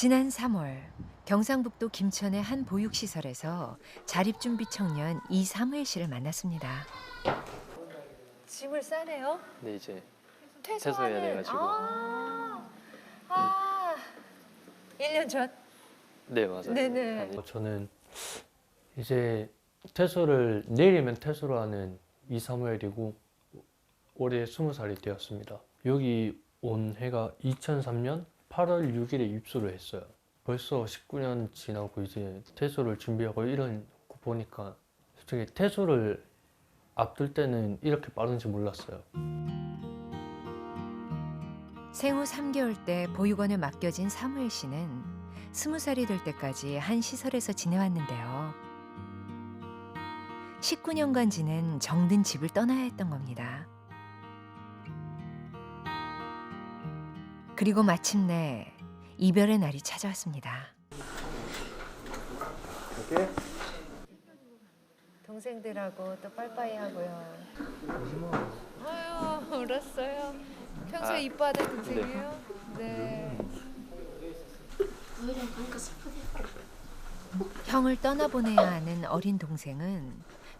지난 3월 경상북도 김천의 한 보육시설에서 자립준비 청년 이사무엘 씨를 만났습니다. 짐을 싸네요? 근데 이제 퇴소하는- 퇴소해야 돼가지고. 아, 아 1년 전? 네 맞아요. 네네. 아니, 저는 이제 퇴소를 내일이면 퇴소를 하는 이사무엘이고 올해 20살이 되었습니다. 여기 온 해가 2003년 8월 6일에 입소를 했어요. 벌써 19년 지나고 이제 퇴소를 준비하고 이런 거 보니까 솔직히 퇴소를 앞둘 때는 이렇게 빠른지 몰랐어요. 생후 3개월 때 보육원에 맡겨진 사무엘 씨는 20살이 될 때까지 한 시설에서 지내왔는데요. 19년간 지낸 정든 집을 떠나야 했던 겁니다. 그리고 마침내 이별의 날이 찾아왔습니다. 동생들하고 또 빠이빠이 하고요. 아유 울었어요. 평소에 아, 이뻐하던 동생이에요? 네. 형을 떠나보내야 하는 어린 동생은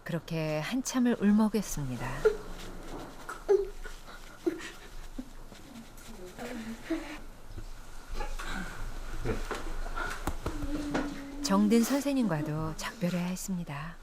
그렇게 한참을 울먹였습니다. 정든 선생님과도 작별해야 했습니다.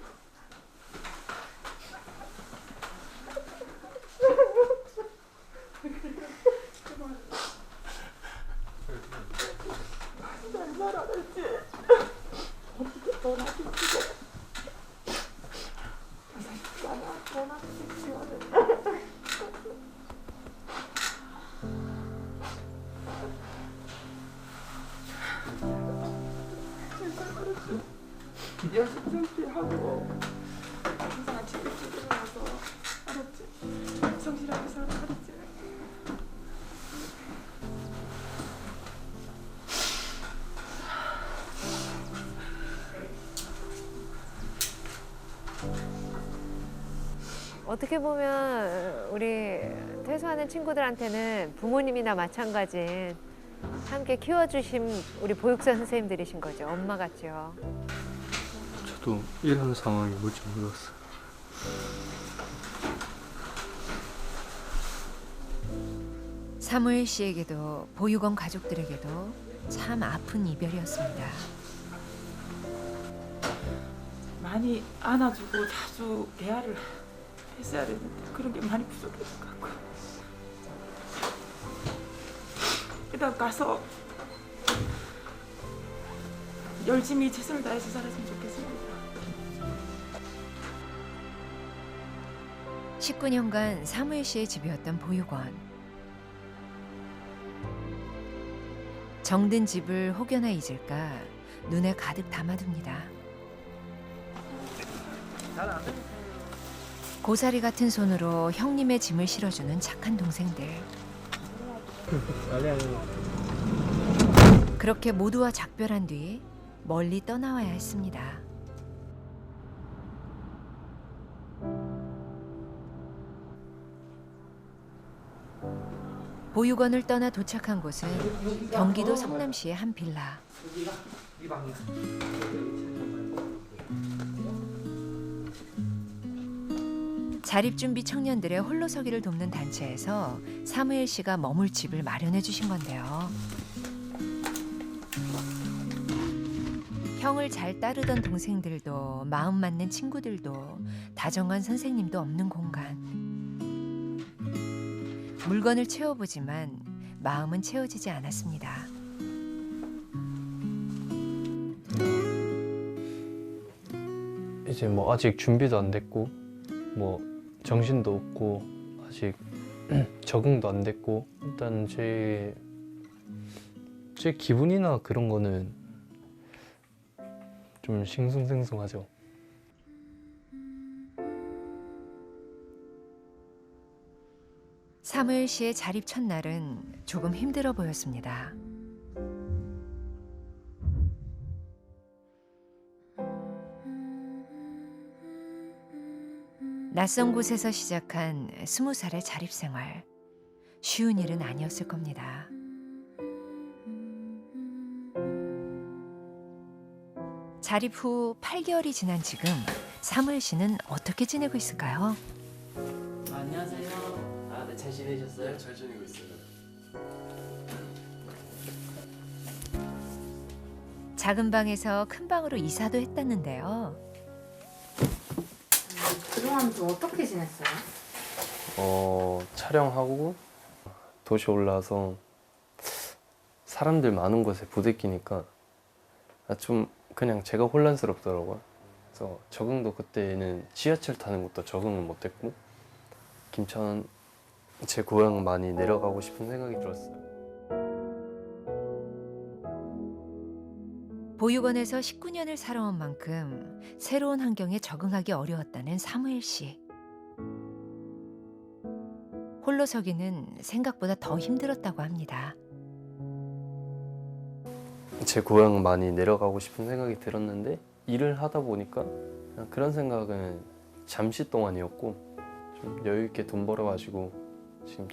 어떻게 보면 우리 퇴소하는 친구들한테는 부모님이나 마찬가지인 함께 키워주신 우리 보육사 선생님들이신 거죠. 엄마 같죠. 저도 이런 상황이 뭘지 몰랐어요. 사무엘 씨에게도 보육원 가족들에게도 참 아픈 이별이었습니다. 많이 안아주고 자주 대화를 했어야 되는데 그런 게 많이 부족해서 갖고 일단 가서 열심히 최선을 다해서 살았으면 좋겠습니다. 19년간 사무엘 씨의 집이었던 보육원. 정든 집을 혹여나 잊을까 눈에 가득 담아둡니다. 고사리 같은 손으로 형님의 짐을 실어주는 착한 동생들. 그렇게 모두와 작별한 뒤 멀리 떠나와야 했습니다. 보육원을 떠나 도착한 곳은 경기도 성남시의 한 빌라. 자립준비 청년들의 홀로서기를 돕는 단체에서 사무엘 씨가 머물 집을 마련해 주신 건데요. 형을 잘 따르던 동생들도 마음 맞는 친구들도 다정한 선생님도 없는 공간. 물건을 채워보지만 마음은 채워지지 않았습니다. 이제 뭐 아직 준비도 안 됐고 뭐 정신도 없고 아직 적응도 안 됐고 일단 제, 제 기분이나 그런 거는 좀 싱숭생숭하죠. 사무엘 씨의 자립 첫날은 조금 힘들어 보였습니다. 낯선 곳에서 시작한 스무 살의 자립 생활. 쉬운 일은 아니었을 겁니다. 자립 후 8개월이 지난 지금 사무엘 씨는 어떻게 지내고 있을까요? 안녕하세요. 아, 네, 잘 지내셨어요? 네, 잘 지내고 있어요. 작은 방에서 큰 방으로 이사도 했다는데요. 그동안 좀 어떻게 지냈어요? 어, 촬영하고 도시 올라와서 사람들 많은 곳에 부대끼니까 아, 좀 그냥 제가 혼란스럽더라고요. 그래서 적응도 그때는 지하철 타는 것도 적응을 못했고 김천 제 고향 많이 내려가고 싶은 생각이 들었어요. 보육원에서 19년을 살아온 만큼 새로운 환경에 적응하기 어려웠다는 사무엘 씨. 홀로 서기는 생각보다 더 힘들었다고 합니다. 제 고향 많이 내려가고 싶은 생각이 들었는데 일을 하다 보니까 그런 생각은 잠시 동안이었고 좀 여유 있게 돈 벌어가지고 지금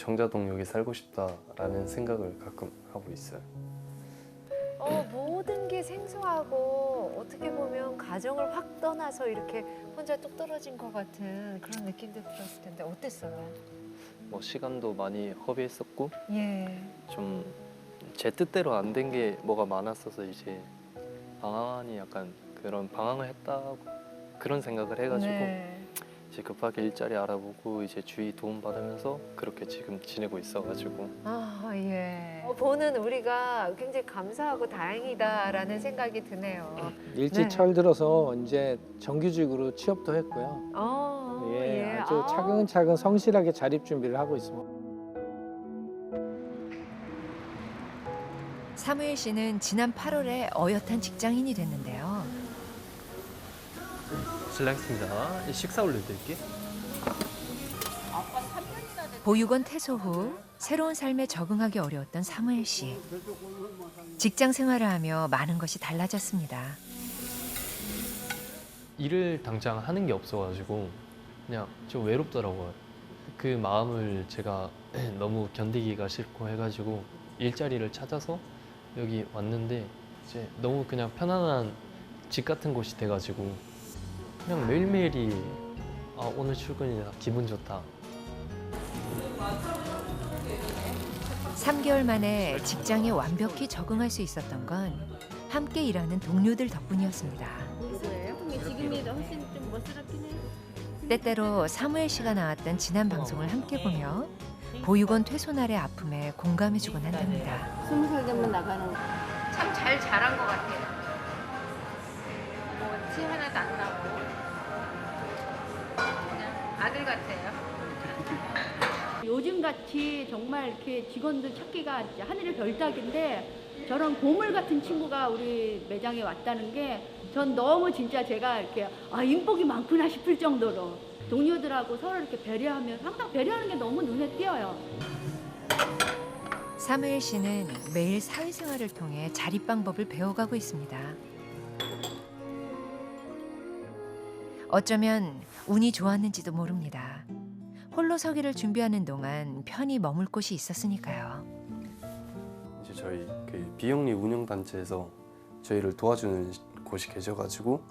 여기 살고 싶다라는 생각을 가끔 하고 있어요. 어, 모든 게 생소하고 어떻게 보면 가정을 확 떠나서 이렇게 혼자 뚝 떨어진 것 같은 그런 느낌도 들었을 텐데 어땠어요? 뭐 시간도 많이 허비했었고 예. 좀 제 뜻대로 안 된 게 뭐가 많았어서 이제 방황이 약간 그런 방황을 했다 그런 생각을 해가지고 네. 이제 급하게 일자리 알아보고 이제 주위 도움 받으면서 그렇게 지금 지내고 있어가지고 아, 예. 어, 보는 우리가 굉장히 감사하고 다행이다라는 생각이 드네요. 일찍 네. 철들어서 이제 정규직으로 취업도 했고요. 어, 예, 아주 아. 차근차근 성실하게 자립 준비를 하고 있습니다. 사무엘 씨는 지난 8월에 어엿한 직장인이 됐는데요. 실례하겠습니다. 식사 올려드릴게. 보육원 퇴소 후 새로운 삶에 적응하기 어려웠던 사무엘 씨. 직장 생활을 하며 많은 것이 달라졌습니다. 일을 당장 하는 게 없어가지고 그냥 좀 외롭더라고요. 그 마음을 제가 너무 견디기가 싫고 해가지고 일자리를 찾아서 여기 왔는데 이제 너무 그냥 편안한 집 같은 곳이 돼가지고 그냥 매일매일이 아 오늘 출근이다 기분 좋다 3개월 만에 직장에 완벽히 적응할 수 있었던 건 함께 일하는 동료들 덕분이었습니다. 지금이 훨씬 좀 멋스럽긴 해요. 때때로 사무엘 씨가 나왔던 지난 방송을 함께 보며 보육원 퇴소날의 아픔에 공감해주곤 한답니다. 스무 살 되면 나가는 거. 참 잘 자란 것 같아요. 뭐티 하나도 안 나고 아들 같아요. 요즘 같이 정말 이렇게 직원들 찾기가 진짜 하늘의 별따기인데 저런 보물 같은 친구가 우리 매장에 왔다는 게 전 너무 진짜 제가 이렇게 아 인복이 많구나 싶을 정도로 동료들하고 서로 이렇게 배려하면 항상 배려하는 게 너무 눈에 띄어요. 사무엘 씨는 매일 사회생활을 통해 자립 방법을 배워가고 있습니다. 어쩌면 운이 좋았는지도 모릅니다. 홀로 서기를 준비하는 동안 편히 머물 곳이 있었으니까요. 이제 저희 그 비영리 운영 단체에서 저희를 도와주는 곳이 계셔가지고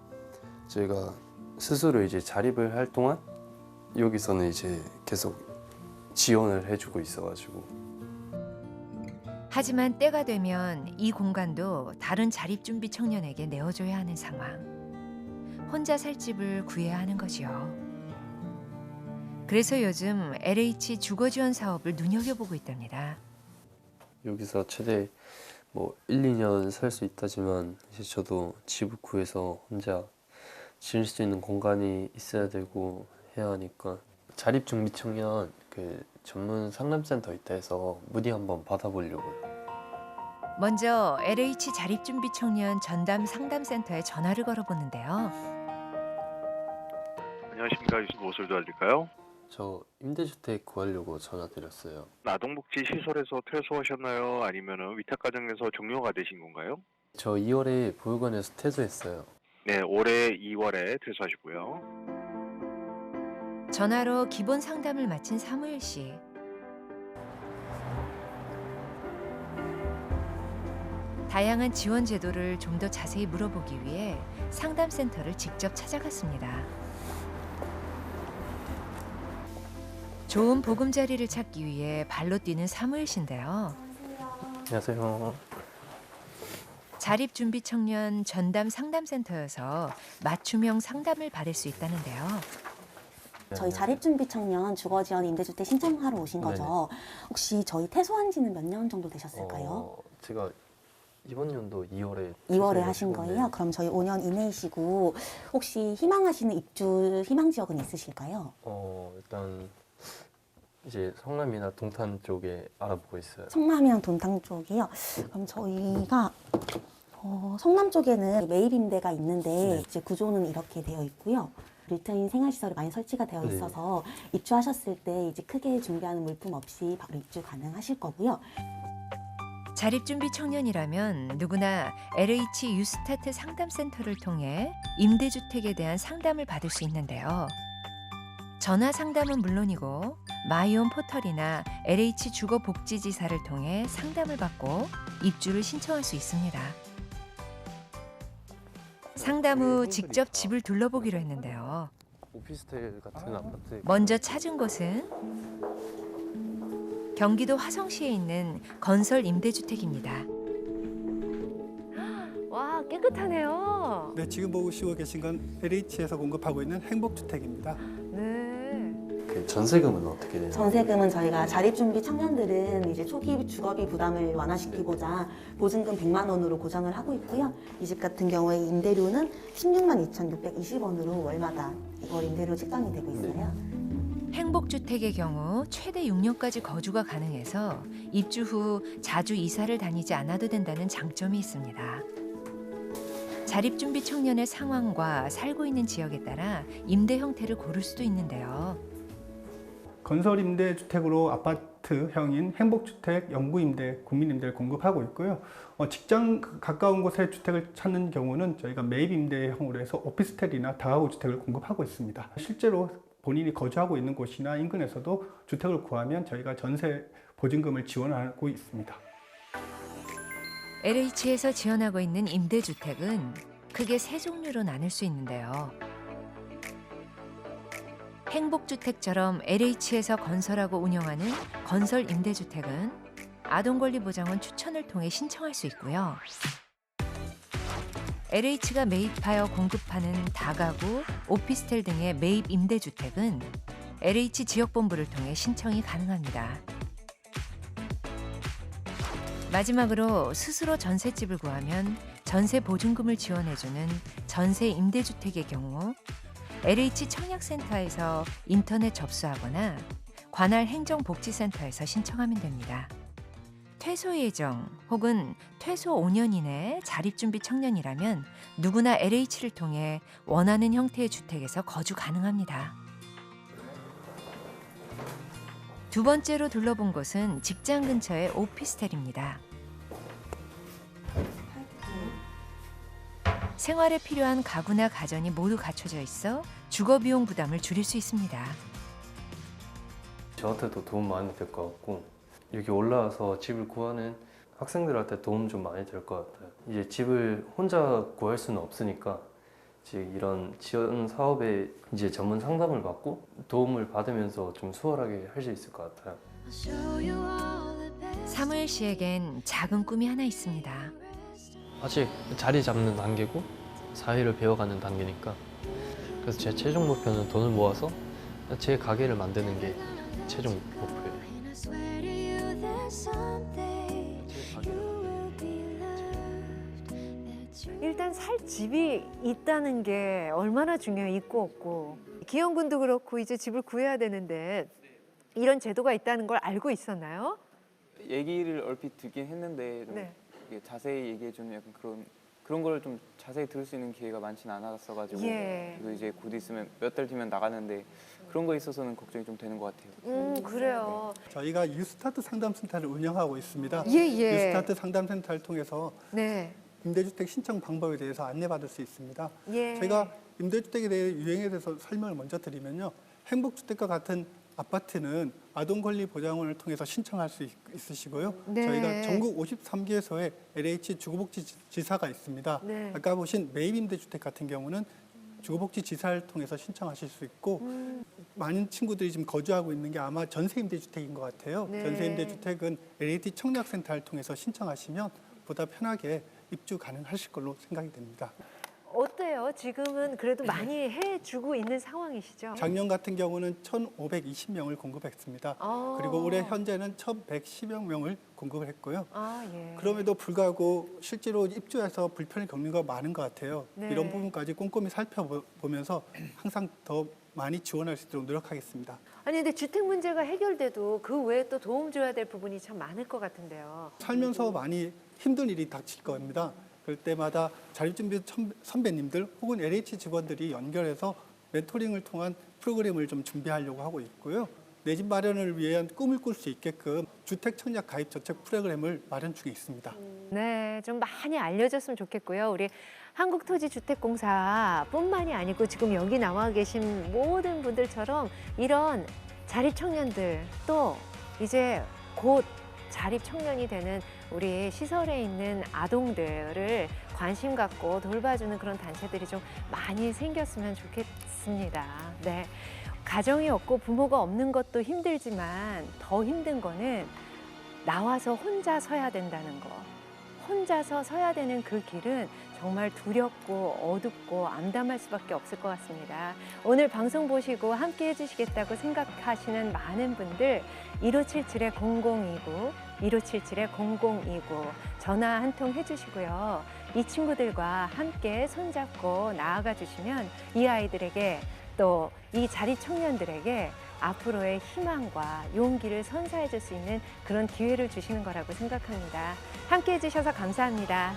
저희가 스스로 이제 자립을 할 동안 여기서는 이제 계속 지원을 해주고 있어가지고 하지만 때가 되면 이 공간도 다른 자립 준비 청년에게 내어줘야 하는 상황. 혼자 살 집을 구해야 하는 거지요. 그래서 요즘 LH 주거 지원 사업을 눈여겨보고 있답니다. 여기서 최대 뭐 1, 2년 살 수 있다지만 이제 저도 집을 구해서 혼자 지을 수 있는 공간이 있어야 되고 해야 하니까 자립 준비 청년 그 전문 상담센터 있다 해서 문의 한번 받아보려고요. 먼저 LH 자립 준비 청년 전담 상담센터에 전화를 걸어보는데요. 안녕하십니까 유튜브 무엇을 도와드릴까요? 저 임대주택 구하려고 전화드렸어요. 아동복지 시설에서 퇴소하셨나요? 아니면 위탁가정에서 종료가 되신 건가요? 저 2월에 보육원에서 퇴소했어요. 네, 올해 2월에 퇴소하시고요. 전화로 기본 상담을 마친 사무엘 씨. 다양한 지원 제도를 좀 더 자세히 물어보기 위해 상담센터를 직접 찾아갔습니다. 좋은 보금자리를 찾기 위해 발로 뛰는 사무엘 씨인데요. 안녕하세요. 자립준비 청년 전담 상담센터여서 맞춤형 상담을 받을 수 있다는데요. 저희 자립준비 청년 주거지원 임대주택 신청하러 오신 거죠. 혹시 저희 퇴소한 지는 몇 년 정도 되셨을까요? 어, 제가 이번 연도 2월에 2월에 하신 거예요? 그럼 저희 5년 이내이시고 혹시 희망하시는 입주 희망 지역은 있으실까요? 어 일단 이제 성남이나 동탄 쪽에 알아보고 있어요. 성남이랑 돈탕 쪽이요. 그럼 저희가 어, 성남 쪽에는 매입 임대가 있는데 네. 이제 구조는 이렇게 되어 있고요. 리터인 생활시설이 많이 설치가 되어 네. 있어서 입주하셨을 때 이제 크게 준비하는 물품 없이 바로 입주 가능하실 거고요. 자립준비 청년이라면 누구나 LH 유스타트 상담센터를 통해 임대주택에 대한 상담을 받을 수 있는데요. 전화 상담은 물론이고 마이온 포털이나 LH 주거복지지사를 통해 상담을 받고 입주를 신청할 수 있습니다. 상담 후 직접 집을 둘러보기로 했는데요. 오피스텔 같은 아파트. 먼저 찾은 곳은 경기도 화성시에 있는 건설 임대주택입니다. 와 깨끗하네요. 네, 지금 보시고 계신 건 LH에서 공급하고 있는 행복주택입니다. 네. 그 전세금은 어떻게 되나요? 전세금은 저희가 자립준비 청년들은 이제 초기 주거비 부담을 완화시키고자 보증금 100만 원으로 고정을 하고 있고요. 이 집 같은 경우에 임대료는 16만 2,620원으로 월마다 월 임대료 책정이 되고 있어요. 행복주택의 경우 최대 6년까지 거주가 가능해서 입주 후 자주 이사를 다니지 않아도 된다는 장점이 있습니다. 자립준비 청년의 상황과 살고 있는 지역에 따라 임대 형태를 고를 수도 있는데요. 건설 임대 주택으로 아파트형인 행복주택, 영구임대, 국민임대를 공급하고 있고요. 어, 직장 가까운 곳에 주택을 찾는 경우는 저희가 매입 임대형으로 해서 오피스텔이나 다가구 주택을 공급하고 있습니다. 실제로 본인이 거주하고 있는 곳이나 인근에서도 주택을 구하면 저희가 전세 보증금을 지원하고 있습니다. LH에서 지원하고 있는 임대주택은 크게 세 종류로 나눌 수 있는데요. 행복주택처럼 LH에서 건설하고 운영하는 건설 임대주택은 아동권리보장원 추천을 통해 신청할 수 있고요. LH가 매입하여 공급하는 다가구, 오피스텔 등의 매입 임대주택은 LH 지역본부를 통해 신청이 가능합니다. 마지막으로 스스로 전셋집을 구하면 전세 보증금을 지원해주는 전세 임대주택의 경우 LH 청약센터에서 인터넷 접수하거나 관할 행정복지센터에서 신청하면 됩니다. 퇴소 예정 혹은 퇴소 5년 이내 자립준비 청년이라면 누구나 LH를 통해 원하는 형태의 주택에서 거주 가능합니다. 두 번째로 둘러본 곳은 직장 근처의 오피스텔입니다. 생활에 필요한 가구나 가전이 모두 갖춰져 있어 주거 비용 부담을 줄일 수 있습니다. 저한테도 도움 많이 될 것 같고 여기 올라와서 집을 구하는 학생들한테 도움 좀 많이 될 것 같아요. 이제 집을 혼자 구할 수는 없으니까 이제 이런 지원 사업에 이제 전문 상담을 받고 도움을 받으면서 좀 수월하게 할 수 있을 것 같아요. 사무엘 씨에겐 작은 꿈이 하나 있습니다. 아직 자리 잡는 단계고 사회를 배워가는 단계니까 그래서 제 최종 목표는 돈을 모아서 제 가게를 만드는 게 최종 목표예요. 일단 살 집이 있다는 게 얼마나 중요해 있고 없고 기영군도 그렇고 이제 집을 구해야 되는데 이런 제도가 있다는 걸 알고 있었나요? 얘기를 얼핏 듣긴 했는데 좀 네. 이게 자세히 얘기해 주는 약간 그런 그런 걸 좀 자세히 들을 수 있는 기회가 많지는 않았어가지고 예. 그리고 이제 곧 있으면 몇 달 뒤면 나가는데 그런 거에 있어서는 걱정이 좀 되는 것 같아요. 음 그래요. 저희가 유스타트 상담센터를 운영하고 있습니다. 예 예. 유스타트 상담센터를 통해서 네. 임대주택 신청 방법에 대해서 안내받을 수 있습니다. 예. 저희가 임대주택에 대해 유형에 대해서 설명을 먼저 드리면요. 행복주택과 같은 아파트는 아동 권리 보장원을 통해서 신청할 수 있, 있으시고요. 네. 저희가 전국 53개소에 LH 주거복지 지- 지사가 있습니다. 네. 아까 보신 매입 임대주택 같은 경우는 주거복지 지사를 통해서 신청하실 수 있고 음. 많은 친구들이 지금 거주하고 있는 게 아마 전세 임대주택인 것 같아요. 네. 전세 임대주택은 LH 청약센터를 통해서 신청하시면 보다 편하게 입주 가능하실 걸로 생각이 됩니다. 어때요? 지금은 그래도 많이 해주고 있는 상황이시죠? 작년 같은 경우는 1,520명을 공급했습니다. 아. 그리고 올해 현재는 1,110여 명을 공급을 했고요. 아, 예. 그럼에도 불구하고 실제로 입주해서 불편을 겪는 거 많은 것 같아요. 네. 이런 부분까지 꼼꼼히 살펴보면서 항상 더 많이 지원할 수 있도록 노력하겠습니다. 아니 근데 주택 문제가 해결돼도 그 외에 또 도움 줘야 될 부분이 참 많을 것 같은데요. 살면서 많이 힘든 일이 닥칠 겁니다. 그럴 때마다 자립준비 천- 선배님들 혹은 LH 직원들이 연결해서 멘토링을 통한 프로그램을 좀 준비하려고 하고 있고요. 내 집 마련을 위한 꿈을 꿀 수 있게끔 주택 청약 가입 저축 프로그램을 마련 중에 있습니다. 네, 좀 많이 알려졌으면 좋겠고요. 우리 한국토지주택공사뿐만이 아니고 지금 여기 나와 계신 모든 분들처럼 이런 자립 청년들 또 이제 곧 자립 청년이 되는 우리 시설에 있는 아동들을 관심 갖고 돌봐주는 그런 단체들이 좀 많이 생겼으면 좋겠습니다. 네. 가정이 없고 부모가 없는 것도 힘들지만 더 힘든 거는 나와서 혼자 서야 된다는 거. 혼자서 서야 되는 그 길은 정말 두렵고 어둡고 암담할 수밖에 없을 것 같습니다. 오늘 방송 보시고 함께 해주시겠다고 생각하시는 많은 분들 1577-0029, 1577-0029 전화 한 통 해주시고요. 이 친구들과 함께 손잡고 나아가 주시면 이 아이들에게 또 이 자립 청년들에게 앞으로의 희망과 용기를 선사해 줄 수 있는 그런 기회를 주시는 거라고 생각합니다. 함께 해주셔서 감사합니다.